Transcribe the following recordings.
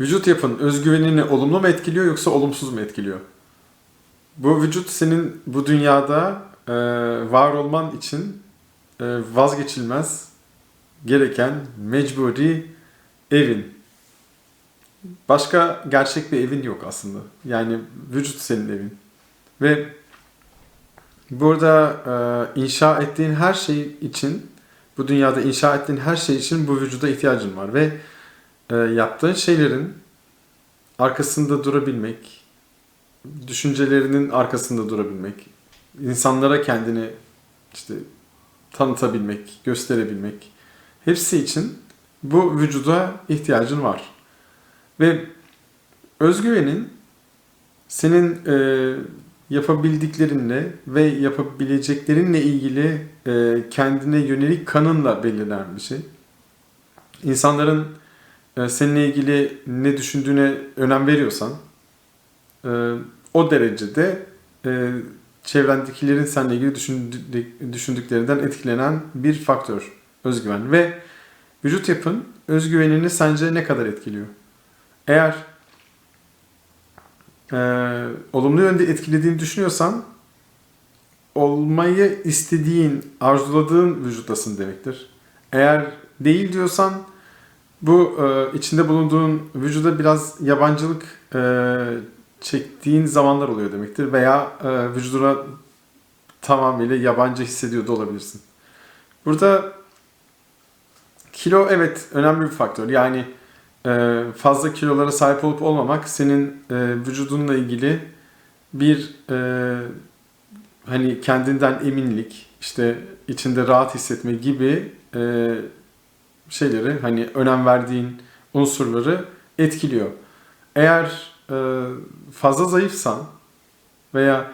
Vücut yapın özgüvenini olumlu mu etkiliyor yoksa olumsuz mu etkiliyor? Bu vücut senin bu dünyada e, var olman için e, vazgeçilmez gereken mecburi evin. Başka gerçek bir evin yok aslında. Yani vücut senin evin. Ve burada e, inşa ettiğin her şey için, bu dünyada inşa ettiğin her şey için bu vücuda ihtiyacın var. Ve e, yaptığın şeylerin arkasında durabilmek, düşüncelerinin arkasında durabilmek, insanlara kendini işte tanıtabilmek, gösterebilmek hepsi için bu vücuda ihtiyacın var. Ve özgüvenin senin e, yapabildiklerinle ve yapabileceklerinle ilgili e, kendine yönelik kanınla belirlenen bir şey. İnsanların seninle ilgili ne düşündüğüne önem veriyorsan e, o derecede e, çevrendekilerin seninle ilgili düşündük- düşündüklerinden etkilenen bir faktör özgüven ve vücut yapın özgüvenini sence ne kadar etkiliyor? Eğer e, olumlu yönde etkilediğini düşünüyorsan olmayı istediğin, arzuladığın vücuttasın demektir. Eğer değil diyorsan bu e, içinde bulunduğun vücuda biraz yabancılık e, çektiğin zamanlar oluyor demektir veya e, vücuduna tamamıyla yabancı hissediyor da olabilirsin. Burada kilo evet önemli bir faktör. Yani e, fazla kilolara sahip olup olmamak senin e, vücudunla ilgili bir e, hani kendinden eminlik, işte içinde rahat hissetme gibi e, şeyleri hani önem verdiğin unsurları etkiliyor. Eğer e, fazla zayıfsan veya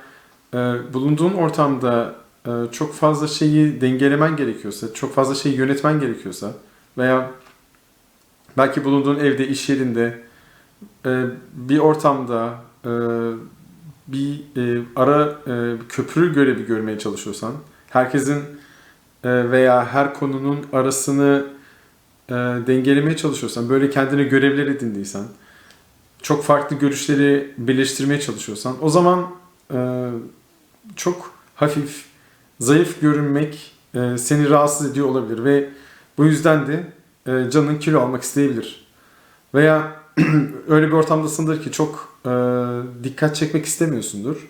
e, bulunduğun ortamda e, çok fazla şeyi dengelemen gerekiyorsa, çok fazla şeyi yönetmen gerekiyorsa veya belki bulunduğun evde, iş yerinde, e, bir ortamda e, bir e, ara e, köprü görevi görmeye çalışıyorsan, herkesin e, veya her konunun arasını e, dengelemeye çalışıyorsan, böyle kendine görevler edindiysen, çok farklı görüşleri birleştirmeye çalışıyorsan, o zaman e, çok hafif, zayıf görünmek e, seni rahatsız ediyor olabilir ve bu yüzden de e, canın kilo almak isteyebilir. Veya öyle bir ortamdasındır ki çok e, dikkat çekmek istemiyorsundur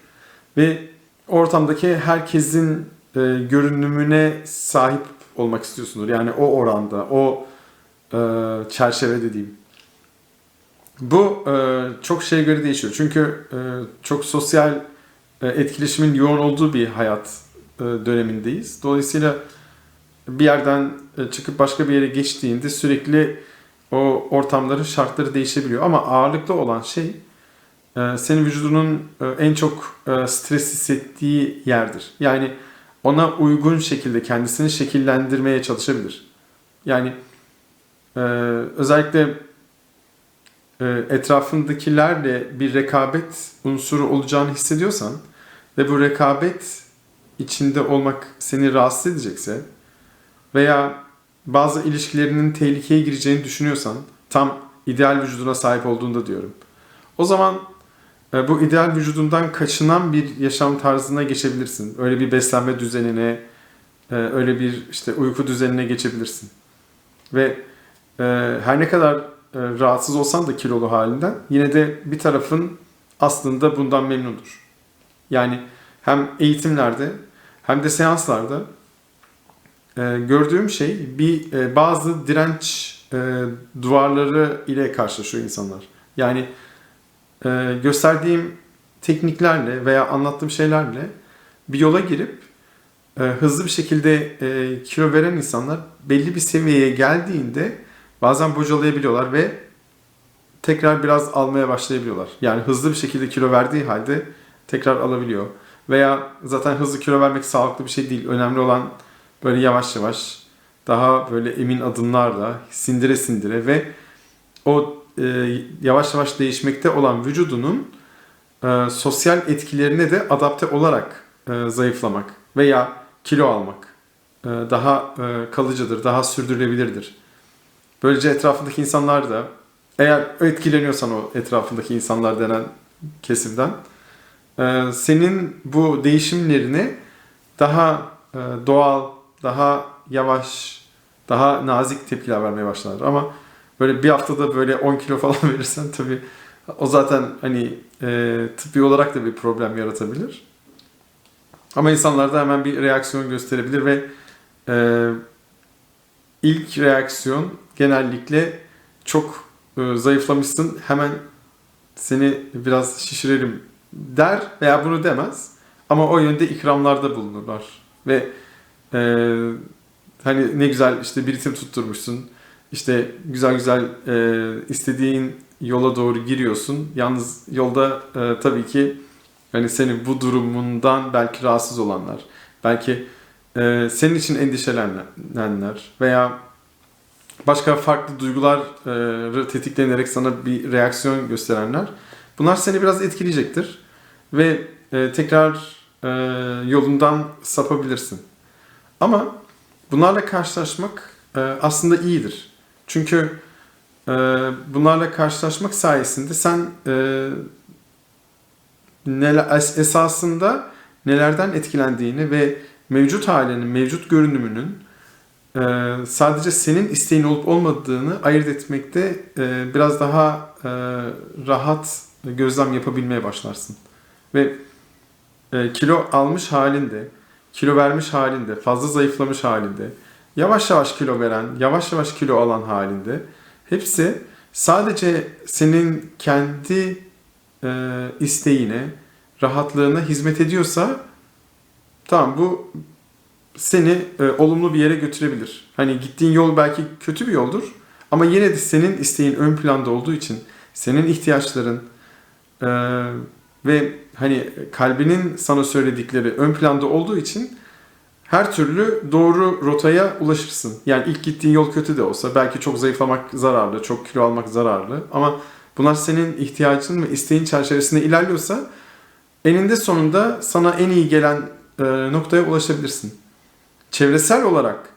ve ortamdaki herkesin e, görünümüne sahip olmak istiyorsundur. Yani o oranda, o e, çerçevede diyeyim. Bu e, çok şeye göre değişiyor. Çünkü e, çok sosyal e, etkileşimin yoğun olduğu bir hayat e, dönemindeyiz. Dolayısıyla bir yerden e, çıkıp başka bir yere geçtiğinde sürekli o ortamların şartları değişebiliyor. Ama ağırlıklı olan şey e, senin vücudunun e, en çok e, stres hissettiği yerdir. Yani ona uygun şekilde kendisini şekillendirmeye çalışabilir. Yani e, özellikle e, etrafındakilerle bir rekabet unsuru olacağını hissediyorsan ve bu rekabet içinde olmak seni rahatsız edecekse veya bazı ilişkilerinin tehlikeye gireceğini düşünüyorsan tam ideal vücuduna sahip olduğunda diyorum. O zaman e, bu ideal vücudundan kaçınan bir yaşam tarzına geçebilirsin. Öyle bir beslenme düzenine, e, öyle bir işte uyku düzenine geçebilirsin. Ve e, her ne kadar e, rahatsız olsan da kilolu halinden yine de bir tarafın aslında bundan memnundur. Yani hem eğitimlerde hem de seanslarda e, gördüğüm şey bir e, bazı direnç e, duvarları ile karşılaşıyor insanlar. Yani e, gösterdiğim tekniklerle veya anlattığım şeylerle bir yola girip e, hızlı bir şekilde e, kilo veren insanlar belli bir seviyeye geldiğinde bazen bocalayabiliyorlar ve tekrar biraz almaya başlayabiliyorlar. Yani hızlı bir şekilde kilo verdiği halde tekrar alabiliyor. Veya zaten hızlı kilo vermek sağlıklı bir şey değil. Önemli olan böyle yavaş yavaş daha böyle emin adımlarla sindire sindire ve o e, yavaş yavaş değişmekte olan vücudunun e, sosyal etkilerine de adapte olarak e, zayıflamak veya kilo almak e, daha e, kalıcıdır, daha sürdürülebilirdir. Böylece etrafındaki insanlar da Eğer etkileniyorsan o etrafındaki insanlar denen kesimden e, senin bu değişimlerini daha e, doğal, daha yavaş, daha nazik tepkiler vermeye başlar. Ama böyle bir haftada böyle 10 kilo falan verirsen tabii o zaten hani e, tıbbi olarak da bir problem yaratabilir. Ama insanlarda hemen bir reaksiyon gösterebilir ve e, ilk reaksiyon genellikle çok e, zayıflamışsın hemen seni biraz şişirelim der veya bunu demez. Ama o yönde ikramlarda bulunurlar. Ve e, hani ne güzel işte bir ritim tutturmuşsun. İşte güzel güzel e, istediğin yola doğru giriyorsun. Yalnız yolda e, tabii ki hani senin bu durumundan belki rahatsız olanlar, belki e, senin için endişelenenler veya başka farklı duyguları tetiklenerek sana bir reaksiyon gösterenler bunlar seni biraz etkileyecektir ve e, tekrar e, yolundan sapabilirsin. Ama bunlarla karşılaşmak e, aslında iyidir. Çünkü e, bunlarla karşılaşmak sayesinde sen e, neler, es- esasında nelerden etkilendiğini ve mevcut halinin, mevcut görünümünün e, sadece senin isteğin olup olmadığını ayırt etmekte e, biraz daha e, rahat gözlem yapabilmeye başlarsın. Ve e, kilo almış halinde, kilo vermiş halinde, fazla zayıflamış halinde, yavaş yavaş kilo veren, yavaş yavaş kilo alan halinde hepsi sadece senin kendi e, isteğine, rahatlığına hizmet ediyorsa tamam bu seni e, olumlu bir yere götürebilir. Hani gittiğin yol belki kötü bir yoldur ama yine de senin isteğin ön planda olduğu için senin ihtiyaçların e, ve hani kalbinin sana söyledikleri ön planda olduğu için her türlü doğru rotaya ulaşırsın. Yani ilk gittiğin yol kötü de olsa belki çok zayıflamak zararlı, çok kilo almak zararlı ama bunlar senin ihtiyacın ve isteğin çerçevesinde ilerliyorsa eninde sonunda sana en iyi gelen noktaya ulaşabilirsin. Çevresel olarak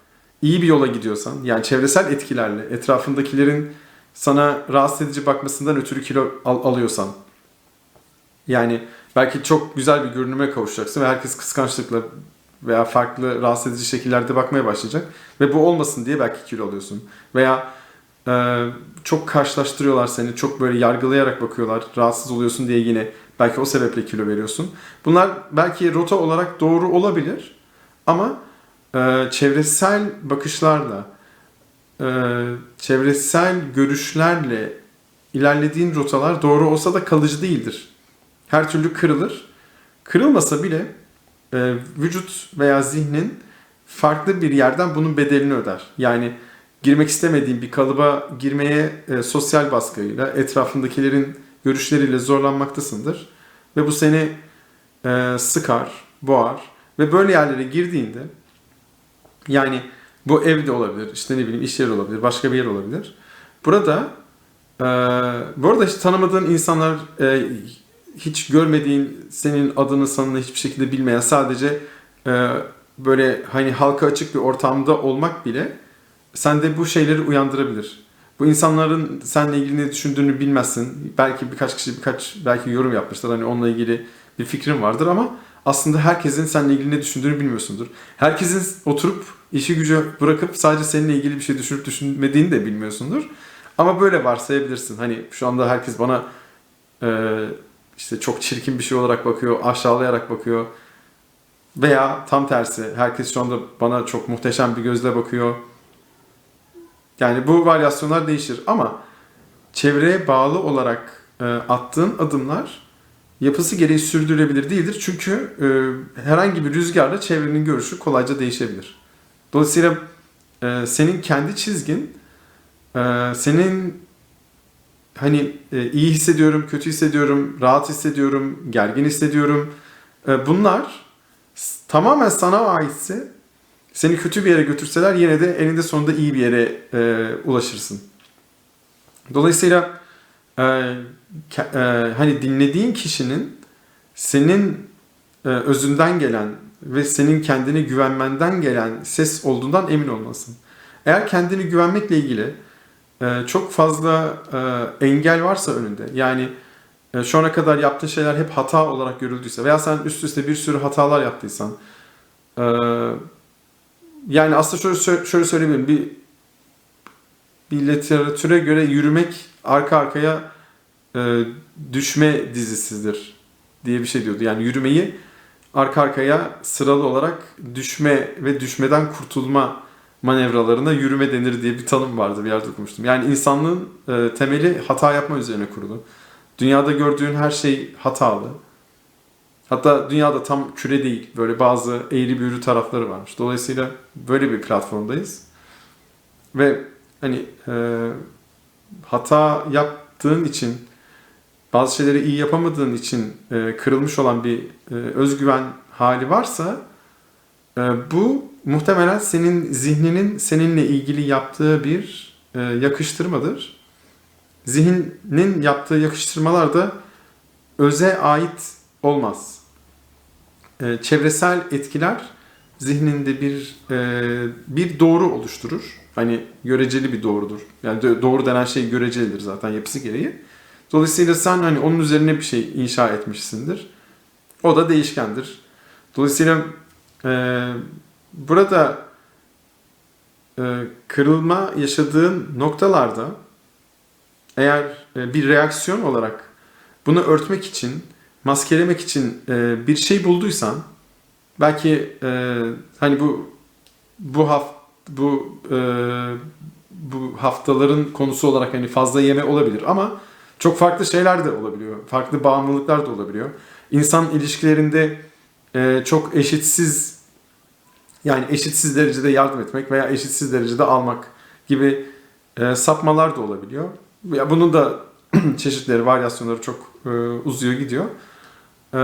iyi bir yola gidiyorsan, yani çevresel etkilerle etrafındakilerin sana rahatsız edici bakmasından ötürü kilo al- alıyorsan, yani belki çok güzel bir görünüme kavuşacaksın ve herkes kıskançlıkla veya farklı rahatsız edici şekillerde bakmaya başlayacak ve bu olmasın diye belki kilo alıyorsun. Veya e, çok karşılaştırıyorlar seni, çok böyle yargılayarak bakıyorlar, rahatsız oluyorsun diye yine belki o sebeple kilo veriyorsun. Bunlar belki rota olarak doğru olabilir ama e, çevresel bakışlarla, e, çevresel görüşlerle ilerlediğin rotalar doğru olsa da kalıcı değildir. Her türlü kırılır. Kırılmasa bile e, vücut veya zihnin farklı bir yerden bunun bedelini öder. Yani girmek istemediğin bir kalıba girmeye e, sosyal baskıyla, etrafındakilerin görüşleriyle zorlanmaktasındır. Ve bu seni e, sıkar, boğar ve böyle yerlere girdiğinde yani bu evde olabilir, işte ne bileyim iş yeri olabilir, başka bir yer olabilir. Burada e, bu arada hiç tanımadığın insanlar e, hiç görmediğin, senin adını sanını hiçbir şekilde bilmeyen sadece e, böyle hani halka açık bir ortamda olmak bile sende bu şeyleri uyandırabilir. Bu insanların seninle ilgili ne düşündüğünü bilmezsin. Belki birkaç kişi birkaç belki yorum yapmışlar. Hani onunla ilgili bir fikrin vardır ama aslında herkesin seninle ilgili ne düşündüğünü bilmiyorsundur. Herkesin oturup işi gücü bırakıp sadece seninle ilgili bir şey düşünüp düşünmediğini de bilmiyorsundur. Ama böyle varsayabilirsin. Hani şu anda herkes bana e, işte çok çirkin bir şey olarak bakıyor, aşağılayarak bakıyor. Veya tam tersi herkes şu anda bana çok muhteşem bir gözle bakıyor. Yani bu varyasyonlar değişir ama çevreye bağlı olarak e, attığın adımlar yapısı gereği sürdürülebilir değildir. Çünkü e, herhangi bir rüzgarla çevrenin görüşü kolayca değişebilir. Dolayısıyla e, senin kendi çizgin, e, senin hani e, iyi hissediyorum, kötü hissediyorum, rahat hissediyorum, gergin hissediyorum. E, bunlar tamamen sana aitse seni kötü bir yere götürseler yine de eninde sonunda iyi bir yere e, ulaşırsın. Dolayısıyla e, e, hani dinlediğin kişinin senin e, özünden gelen ve senin kendine güvenmenden gelen ses olduğundan emin olmasın. Eğer kendini güvenmekle ilgili e, çok fazla e, engel varsa önünde yani e, şu ana kadar yaptığın şeyler hep hata olarak görüldüyse veya sen üst üste bir sürü hatalar yaptıysan e, yani aslında şöyle, şöyle söyleyebilirim bir bir literatüre göre yürümek arka arkaya e, düşme dizisidir diye bir şey diyordu. Yani yürümeyi arka arkaya sıralı olarak düşme ve düşmeden kurtulma manevralarına yürüme denir diye bir tanım vardı bir yerde okumuştum. Yani insanlığın e, temeli hata yapma üzerine kurulu. Dünyada gördüğün her şey hatalı. Hatta dünyada tam küre değil. Böyle bazı eğri büğrü tarafları varmış. Dolayısıyla böyle bir platformdayız. Ve hani e, hata yaptığın için bazı şeyleri iyi yapamadığın için e, kırılmış olan bir e, özgüven hali varsa e, bu muhtemelen senin zihninin seninle ilgili yaptığı bir e, yakıştırmadır. Zihnin yaptığı yakıştırmalar da öze ait olmaz. E, çevresel etkiler zihninde bir e, bir doğru oluşturur. Hani göreceli bir doğrudur. Yani doğru denen şey görecelidir zaten yapısı gereği. Dolayısıyla sen hani onun üzerine bir şey inşa etmişsindir. O da değişkendir. Dolayısıyla e, burada e, kırılma yaşadığın noktalarda eğer e, bir reaksiyon olarak bunu örtmek için, maskelemek için e, bir şey bulduysan belki e, hani bu bu haft bu e, bu haftaların konusu olarak hani fazla yeme olabilir ama çok farklı şeyler de olabiliyor. Farklı bağımlılıklar da olabiliyor. İnsan ilişkilerinde e, çok eşitsiz yani eşitsiz derecede yardım etmek veya eşitsiz derecede almak gibi e, sapmalar da olabiliyor. Ya bunun da çeşitleri, varyasyonları çok e, uzuyor gidiyor. E,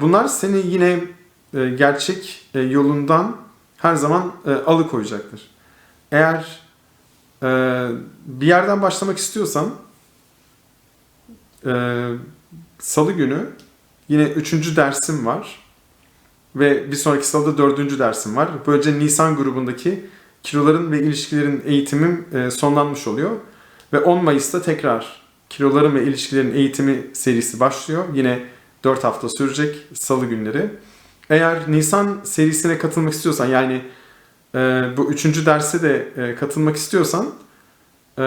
bunlar seni yine e, gerçek e, yolundan her zaman e, alıkoyacaktır. Eğer bir yerden başlamak istiyorsan salı günü yine üçüncü dersim var ve bir sonraki salıda dördüncü dersim var. Böylece Nisan grubundaki kiloların ve ilişkilerin eğitimim sonlanmış oluyor. Ve 10 Mayıs'ta tekrar kiloların ve ilişkilerin eğitimi serisi başlıyor. Yine 4 hafta sürecek salı günleri. Eğer Nisan serisine katılmak istiyorsan yani e, bu üçüncü derse de e, katılmak istiyorsan e,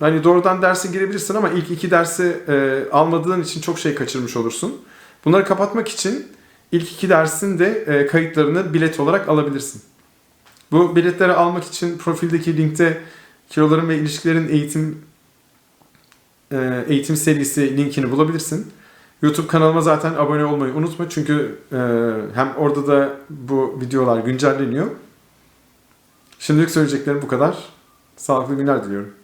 hani doğrudan derse girebilirsin ama ilk iki dersi e, almadığın için çok şey kaçırmış olursun. Bunları kapatmak için ilk iki dersin de e, kayıtlarını bilet olarak alabilirsin. Bu biletleri almak için profildeki linkte kiloların ve ilişkilerin eğitim e, eğitim serisi linkini bulabilirsin. YouTube kanalıma zaten abone olmayı unutma çünkü e, hem orada da bu videolar güncelleniyor. Şimdilik söyleyeceklerim bu kadar. Sağlıklı günler diliyorum.